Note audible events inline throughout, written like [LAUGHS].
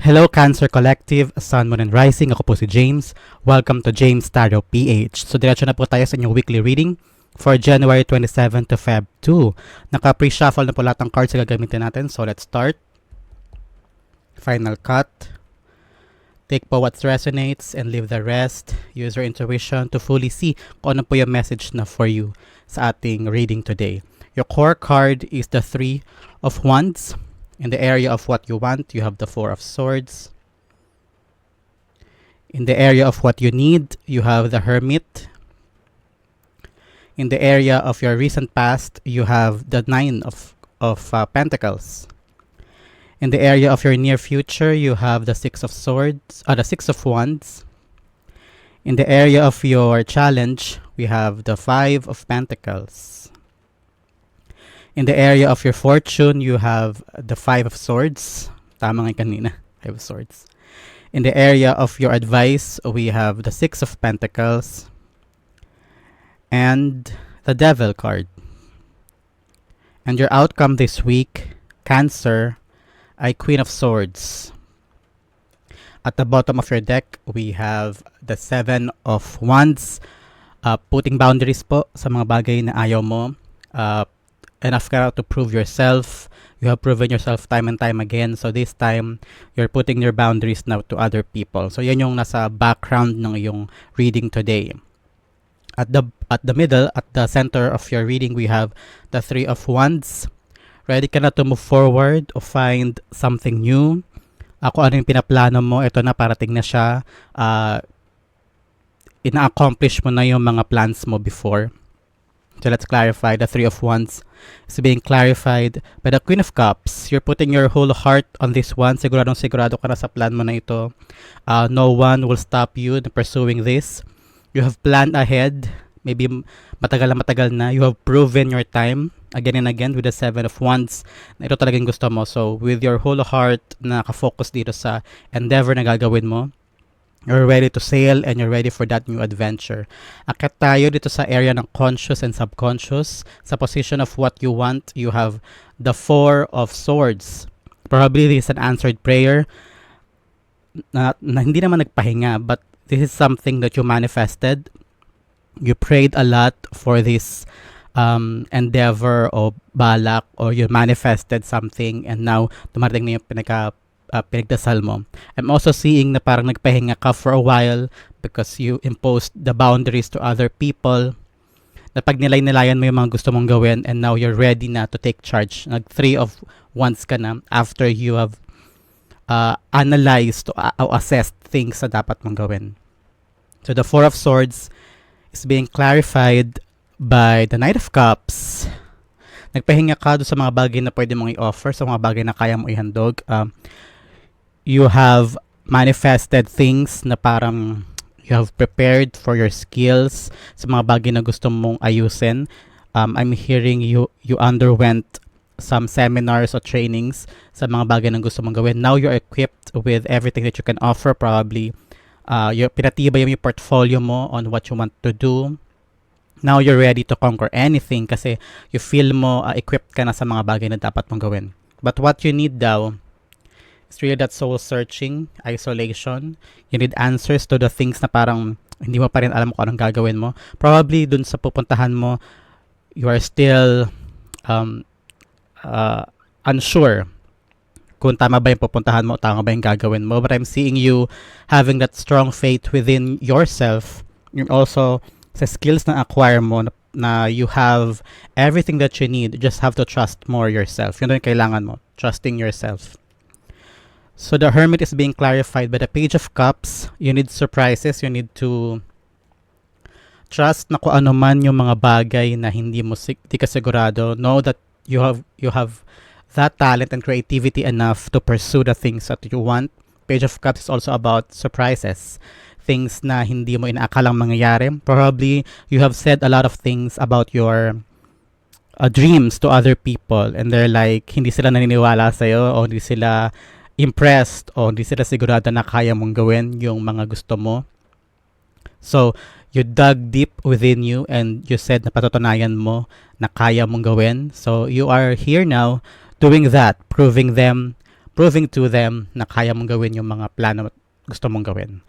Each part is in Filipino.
Hello Cancer Collective, Sun, Moon, and Rising. Ako po si James. Welcome to James Tarot PH. So diretso na po tayo sa inyong weekly reading for January 27 to Feb 2. Naka-pre-shuffle na po lahat ng cards na gagamitin natin. So let's start. Final cut. Take po what resonates and leave the rest. Use your intuition to fully see kung ano po yung message na for you sa ating reading today. Your core card is the Three of Wands. In the area of what you want, you have the Four of Swords. In the area of what you need, you have the Hermit. In the area of your recent past, you have the Nine of, of uh, Pentacles. In the area of your near future, you have the Six of Swords, uh, the Six of Wands. In the area of your challenge, we have the Five of Pentacles. In the area of your fortune, you have the Five of Swords. Tama nga kanina, [LAUGHS] Five of Swords. In the area of your advice, we have the Six of Pentacles and the Devil card. And your outcome this week, Cancer, I Queen of Swords. At the bottom of your deck, we have the Seven of Wands. Uh, putting boundaries po sa mga bagay na ayaw mo. Uh, enough ka to prove yourself. You have proven yourself time and time again. So this time, you're putting your boundaries now to other people. So yan yung nasa background ng iyong reading today. At the at the middle, at the center of your reading, we have the Three of Wands. Ready ka na to move forward or find something new. Ako ano yung pinaplano mo, ito na parating na siya. Uh, ina-accomplish mo na yung mga plans mo before. So let's clarify the Three of Wands is being clarified by the Queen of Cups. You're putting your whole heart on this one. Siguradong sigurado ka na sa plan mo na ito. Uh, no one will stop you in pursuing this. You have planned ahead. Maybe matagal na matagal na. You have proven your time again and again with the Seven of Wands na ito talagang gusto mo. So with your whole heart na nakafocus dito sa endeavor na gagawin mo, You're ready to sail and you're ready for that new adventure. Akit tayo dito sa area ng conscious and subconscious. Sa position of what you want, you have the Four of Swords. Probably this is an answered prayer na, na hindi naman nagpahinga, but this is something that you manifested. You prayed a lot for this um, endeavor o balak or you manifested something and now dumating na yung pinaka uh, pinagdasal mo. I'm also seeing na parang nagpahinga ka for a while because you imposed the boundaries to other people. Na pag nilay-nilayan mo yung mga gusto mong gawin and now you're ready na to take charge. Nag three of once ka na after you have uh, analyzed uh, or assessed things na dapat mong gawin. So the Four of Swords is being clarified by the Knight of Cups. Nagpahinga ka doon sa mga bagay na pwede mong i-offer, sa mga bagay na kaya mo ihandog. Um, you have manifested things na parang you have prepared for your skills sa mga bagay na gusto mong ayusin. Um, I'm hearing you you underwent some seminars or trainings sa mga bagay na gusto mong gawin. Now you're equipped with everything that you can offer probably. Uh, yung pinatibay yung portfolio mo on what you want to do. Now you're ready to conquer anything kasi you feel mo uh, equipped ka na sa mga bagay na dapat mong gawin. But what you need daw It's really that soul searching, isolation. You need answers to the things na parang hindi mo pa rin alam kung anong gagawin mo. Probably dun sa pupuntahan mo, you are still um, uh, unsure kung tama ba yung pupuntahan mo, tama ba yung gagawin mo. But I'm seeing you having that strong faith within yourself and also sa skills na acquire mo na, na you have everything that you need. You just have to trust more yourself. Yun yung kailangan mo. Trusting yourself. So the Hermit is being clarified by the Page of Cups. You need surprises. You need to trust na kung ano man yung mga bagay na hindi mo hindi ka sigurado. Know that you have you have that talent and creativity enough to pursue the things that you want. Page of Cups is also about surprises. Things na hindi mo inaakalang mangyayari. Probably you have said a lot of things about your uh, dreams to other people and they're like hindi sila naniniwala sa iyo o hindi sila impressed o hindi sila sigurado na kaya mong gawin yung mga gusto mo. So, you dug deep within you and you said na patutunayan mo na kaya mong gawin. So, you are here now doing that, proving them proving to them na kaya mong gawin yung mga plano gusto mong gawin.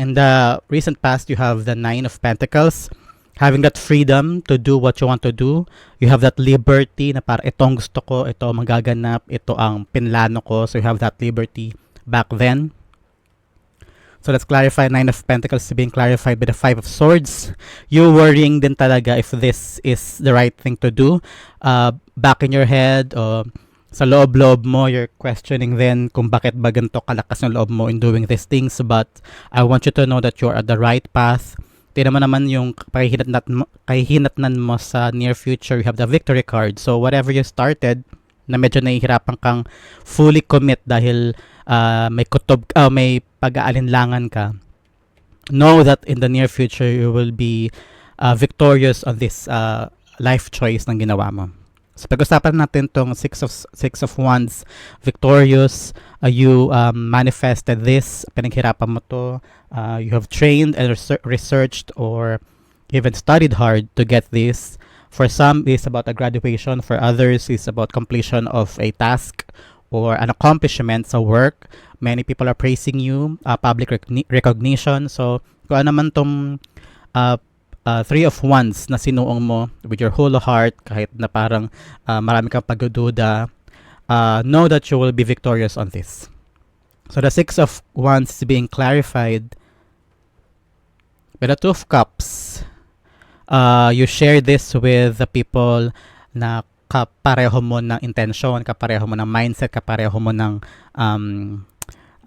In the recent past, you have the Nine of Pentacles, having that freedom to do what you want to do. You have that liberty na para itong gusto ko, ito magaganap, ito ang pinlano ko. So you have that liberty back then. So let's clarify Nine of Pentacles being clarified by the Five of Swords. You worrying din talaga if this is the right thing to do. Uh, back in your head o sa loob-loob mo, you're questioning then kung bakit ba ganito kalakas yung loob mo in doing these things. But I want you to know that you're at the right path. Tingnan mo naman yung kahihinatnan kahihinatnan mo sa near future. You have the victory card. So whatever you started, na medyo nahihirapan kang fully commit dahil uh, may kutob, uh, may pag-aalinlangan ka, know that in the near future you will be uh, victorious on this uh, life choice ng ginawa mo. So pag-usapan natin tong six of six of wands. Victorious uh, you um, manifested this. Pinaghirapan mo to. Uh, you have trained and reser- researched or even studied hard to get this. For some it's about a graduation. For others it's about completion of a task or an accomplishment sa work. Many people are praising you uh, public recogni- recognition. So kung ano man tong uh, uh, three of wands na sinuong mo with your whole heart kahit na parang uh, marami kang pagdududa uh, know that you will be victorious on this so the six of wands is being clarified by the two of cups uh, you share this with the people na kapareho mo ng intention, kapareho mo ng mindset, kapareho mo ng um,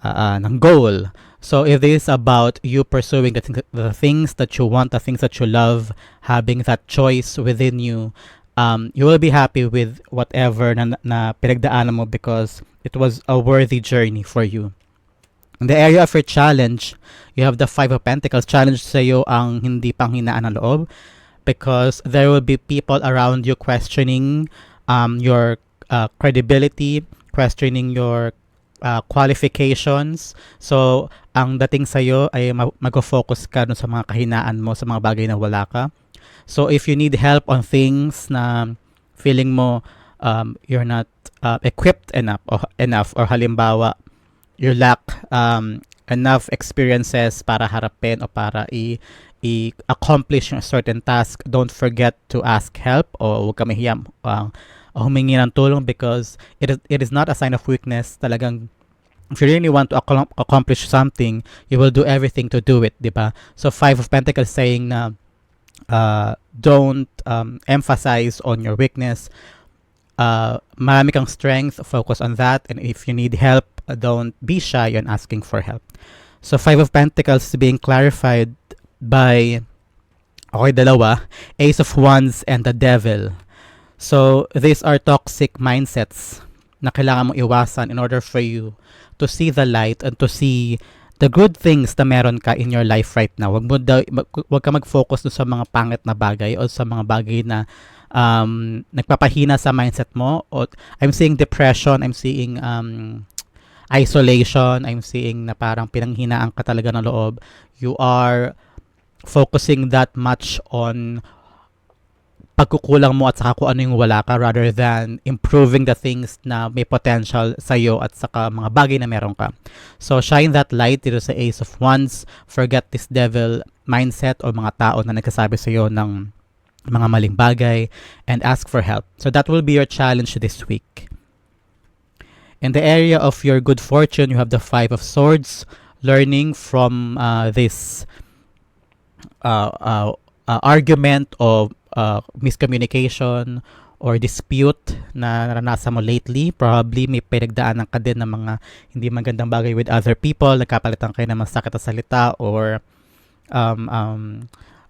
uh, uh, ng goal. So it is about you pursuing the, th- the things that you want, the things that you love, having that choice within you. Um, you will be happy with whatever na, na pinagdaanan mo because it was a worthy journey for you. In the area of your challenge, you have the Five of Pentacles. Challenge sa iyo ang hindi panghinaan ng loob because there will be people around you questioning um, your uh, credibility, questioning your uh, qualifications. So, ang dating sa iyo ay ma- mag-focus ka dun sa mga kahinaan mo, sa mga bagay na wala ka. So, if you need help on things na feeling mo um, you're not uh, equipped enough or, enough or halimbawa you lack um, enough experiences para harapin o para i i-accomplish yung certain task, don't forget to ask help o huwag ka mahiyam uh, humingi ng tulong because it is, it is not a sign of weakness. Talagang if you really want to accomplish something, you will do everything to do it, di ba? So Five of Pentacles saying na uh, don't um, emphasize on your weakness. Uh, marami kang strength, focus on that. And if you need help, uh, don't be shy on asking for help. So Five of Pentacles is being clarified by okay dalawa Ace of Wands and the Devil so these are toxic mindsets na kailangan mong iwasan in order for you to see the light and to see the good things na meron ka in your life right now. Wag mo daw, wag ka mag-focus sa mga pangit na bagay o sa mga bagay na um, nagpapahina sa mindset mo. O, I'm seeing depression, I'm seeing um, isolation, I'm seeing na parang pinanghinaan ka talaga ng loob. You are focusing that much on pagkukulang mo at saka kung ano yung wala ka rather than improving the things na may potential sa iyo at saka mga bagay na meron ka. So, shine that light dito sa Ace of Wands. Forget this devil mindset o mga tao na nagsasabi sa iyo ng mga maling bagay and ask for help. So, that will be your challenge this week. In the area of your good fortune, you have the Five of Swords, learning from uh, this uh, uh, uh, argument o uh, miscommunication or dispute na naranasan mo lately. Probably may pinagdaanan ka din ng mga hindi magandang bagay with other people. Nagkapalitan kayo ng masakit na salita or um, um,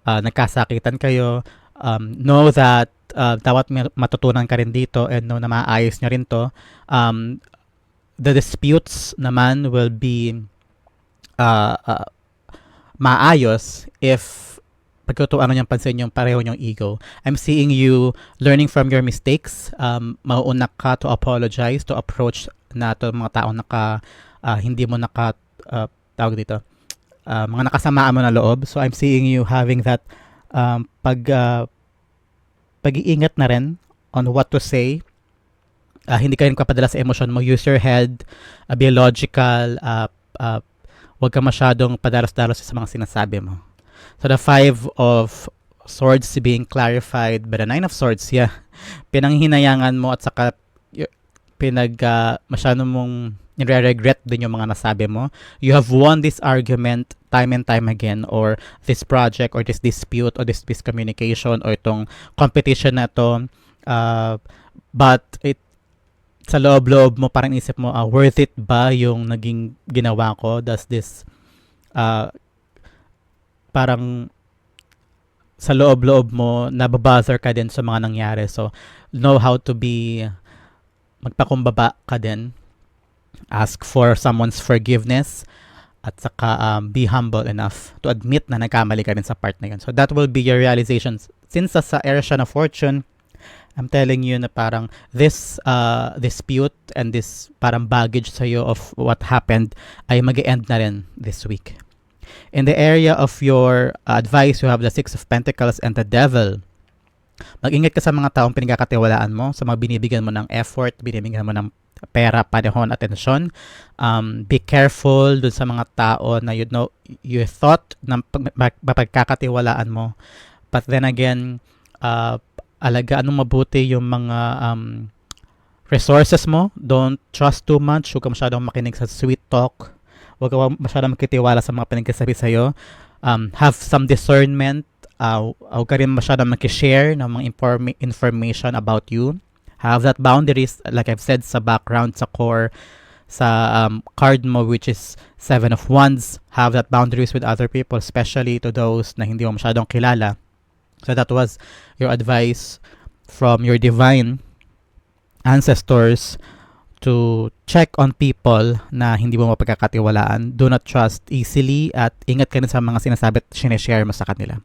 uh, nagkasakitan kayo. Um, know that uh, dapat matutunan ka rin dito and know na maayos nyo rin to. Um, the disputes naman will be uh, uh, maayos if pagkutuan niyang pansin yung pareho niyong ego. I'm seeing you learning from your mistakes. Um, mauuna ka to apologize, to approach na to mga tao naka, uh, hindi mo naka, uh, tawag dito, uh, mga nakasamaan mo na loob. So I'm seeing you having that um, pag, uh, pag-iingat na rin on what to say ah, hindi ka rin kapadala sa emosyon mo. Use your head, uh, be logical, uh, uh, huwag ka masyadong padalos-dalos sa mga sinasabi mo. So the five of swords being clarified by the nine of swords, yeah. Pinanghinayangan mo at saka pinag uh, masyado mong nire-regret din yung mga nasabi mo. You have won this argument time and time again or this project or this dispute or this miscommunication or itong competition na to uh, but it sa loob-loob mo parang isip mo uh, worth it ba yung naging ginawa ko does this uh, parang sa loob-loob mo nababother ka din sa mga nangyari so know how to be magpakumbaba ka din ask for someone's forgiveness at saka um, be humble enough to admit na nagkamali ka rin sa part na yun. So that will be your realizations. Since sa, sa era siya na fortune, I'm telling you na parang this uh, dispute and this parang baggage sa'yo of what happened ay mag end na rin this week. In the area of your uh, advice, you have the Six of Pentacles and the Devil. Mag-ingat ka sa mga taong pinagkakatiwalaan mo, sa mga binibigyan mo ng effort, binibigyan mo ng pera, panahon, atensyon. Um, be careful dun sa mga tao na you know, you thought na mapagkakatiwalaan mo. But then again, uh, alagaan mo mabuti yung mga um, resources mo. Don't trust too much. Huwag ka masyadong makinig sa sweet talk. Huwag ka masyadong makitiwala sa mga pinagkasabi sa'yo. Um, have some discernment. Uh, huwag ka rin masyadong makishare ng mga inform- information about you have that boundaries like I've said sa background sa core sa um, card mo which is seven of wands have that boundaries with other people especially to those na hindi mo masyadong kilala so that was your advice from your divine ancestors to check on people na hindi mo mapagkakatiwalaan. Do not trust easily at ingat ka rin sa mga sinasabi at sinishare mo sa kanila.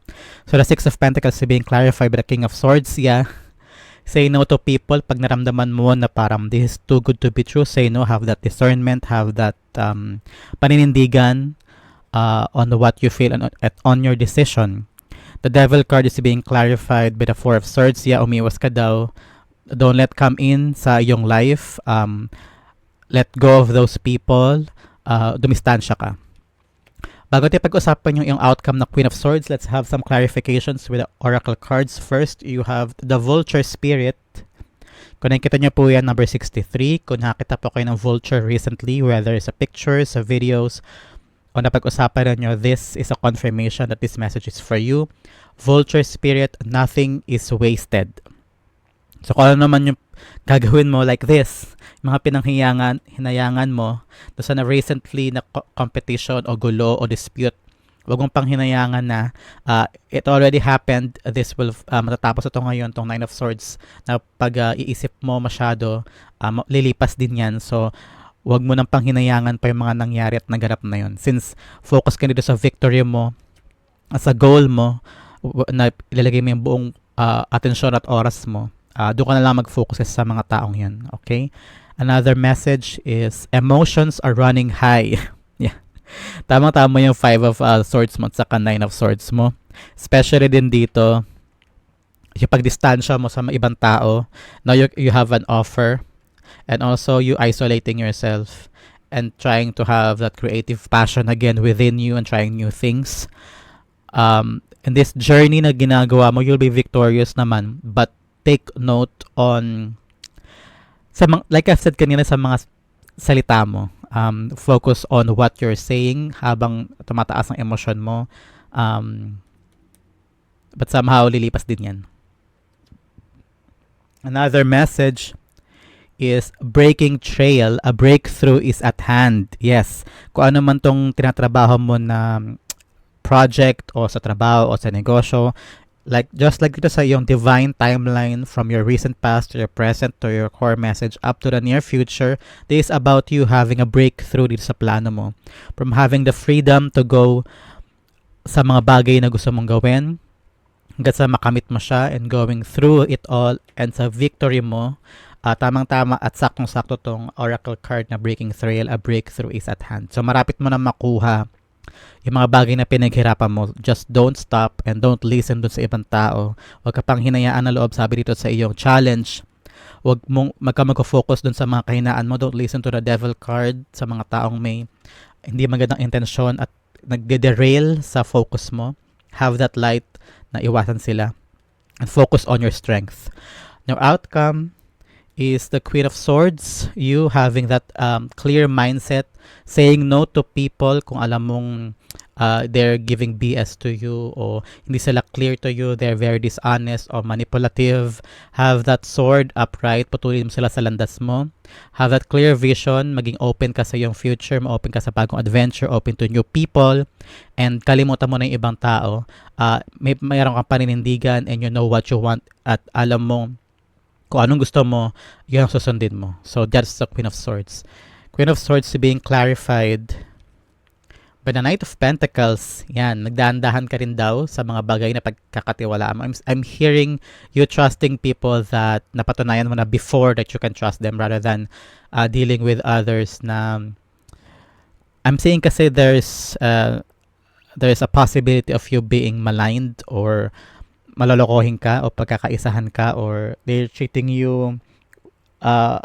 So the Six of Pentacles is being clarified by the King of Swords. Yeah, Say no to people pag naramdaman mo na parang this is too good to be true. Say no, have that discernment, have that um, paninindigan uh, on what you feel and at, on your decision. The devil card is being clarified by the four of swords. Yeah, umiwas ka daw. Don't let come in sa iyong life. Um, let go of those people. Uh, dumistansya ka. Bago tayo pag-usapan yung, yung outcome ng Queen of Swords, let's have some clarifications with the Oracle cards. First, you have the Vulture Spirit. Kung nakikita nyo po yan, number 63. Kung nakita po kayo ng Vulture recently, whether sa pictures, sa videos, o napag-usapan nyo, this is a confirmation that this message is for you. Vulture Spirit, nothing is wasted. So kung ano naman yung gagawin mo like this, mga pinanghiyangan, hinayangan mo, doon sa na recently na competition o gulo o dispute, wag mong pang hinayangan na uh, it already happened, this will uh, matatapos ito ngayon, tong Nine of Swords, na pag uh, iisip mo masyado, uh, lilipas din yan. So, wag mo nang panghinayangan pa yung mga nangyari at naganap na yun. Since focus ka dito sa victory mo, sa goal mo, na ilalagay mo yung buong uh, atensyon at oras mo, uh, doon ka na lang mag-focus sa mga taong yan. Okay? Another message is emotions are running high. [LAUGHS] yeah. Tamang-tama yung five of uh, swords mo at saka nine of swords mo. Especially din dito, yung pagdistansya mo sa ibang tao. Now you, you have an offer. And also you isolating yourself and trying to have that creative passion again within you and trying new things. Um, in this journey na ginagawa mo, you'll be victorious naman. But take note on sa mga, like I've said kanina sa mga salita mo um, focus on what you're saying habang tumataas ang emosyon mo um, but somehow lilipas din yan. Another message is breaking trail a breakthrough is at hand. Yes kung ano man tong tinatrabaho mo na project o sa trabaho o sa negosyo like just like dito sa iyong divine timeline from your recent past to your present to your core message up to the near future this is about you having a breakthrough dito sa plano mo. From having the freedom to go sa mga bagay na gusto mong gawin hanggang sa makamit mo siya and going through it all and sa victory mo uh, tamang-tama at saktong-sakto tong oracle card na breaking thrill a breakthrough is at hand. So marapit mo na makuha yung mga bagay na pinaghirapan mo, just don't stop and don't listen dun sa ibang tao. Huwag ka pang hinayaan na loob, sabi dito sa iyong challenge. Huwag mong magka mag-focus dun sa mga kahinaan mo. Don't listen to the devil card sa mga taong may hindi magandang intensyon at nagde-derail sa focus mo. Have that light na iwasan sila. And focus on your strength. Your outcome is the Queen of Swords. You having that um, clear mindset, saying no to people kung alam mong uh, they're giving BS to you o hindi sila clear to you, they're very dishonest or manipulative. Have that sword upright, patuloy mo sila sa landas mo. Have that clear vision, maging open ka sa iyong future, ma-open ka sa bagong adventure, open to new people, and kalimutan mo na yung ibang tao. Uh, may mayroon kang paninindigan and you know what you want at alam mo kung anong gusto mo, yun ang susundin mo. So that's the Queen of Swords. Queen of Swords being clarified by the Knight of Pentacles. Yan, nagdahan-dahan ka rin daw sa mga bagay na pagkakatiwalaan. I'm, I'm hearing you trusting people that napatunayan mo na before that you can trust them rather than uh, dealing with others na I'm saying kasi there's uh, there's a possibility of you being maligned or malolokohin ka o pagkakaisahan ka or they're treating you uh,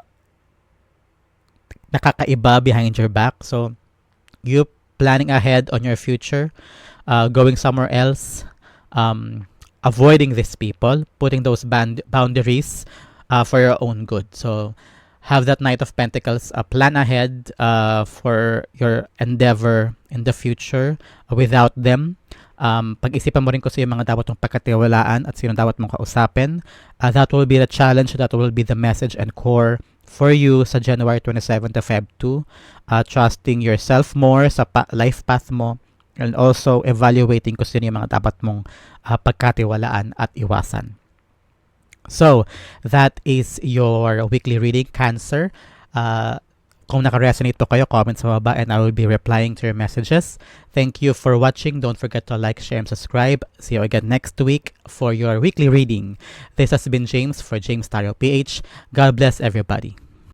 nakakaiba behind your back. So, you planning ahead on your future, uh, going somewhere else, um, avoiding these people, putting those band- boundaries uh, for your own good. So, have that Knight of Pentacles, uh, plan ahead uh, for your endeavor in the future without them. Um, pag-isipan mo rin sino yung mga dapat mong pagkatiwalaan at sino dapat mong kausapin. Uh, that will be the challenge, that will be the message and core for you sa January 27 to Feb 2. Uh, trusting yourself more sa pa- life path mo and also evaluating kung sino yung mga dapat mong uh, pagkatiwalaan at iwasan. So, that is your weekly reading, Cancer. Uh, kung naka-resonate to kayo, comment sa baba and I will be replying to your messages. Thank you for watching. Don't forget to like, share, and subscribe. See you again next week for your weekly reading. This has been James for James Tarot PH. God bless everybody.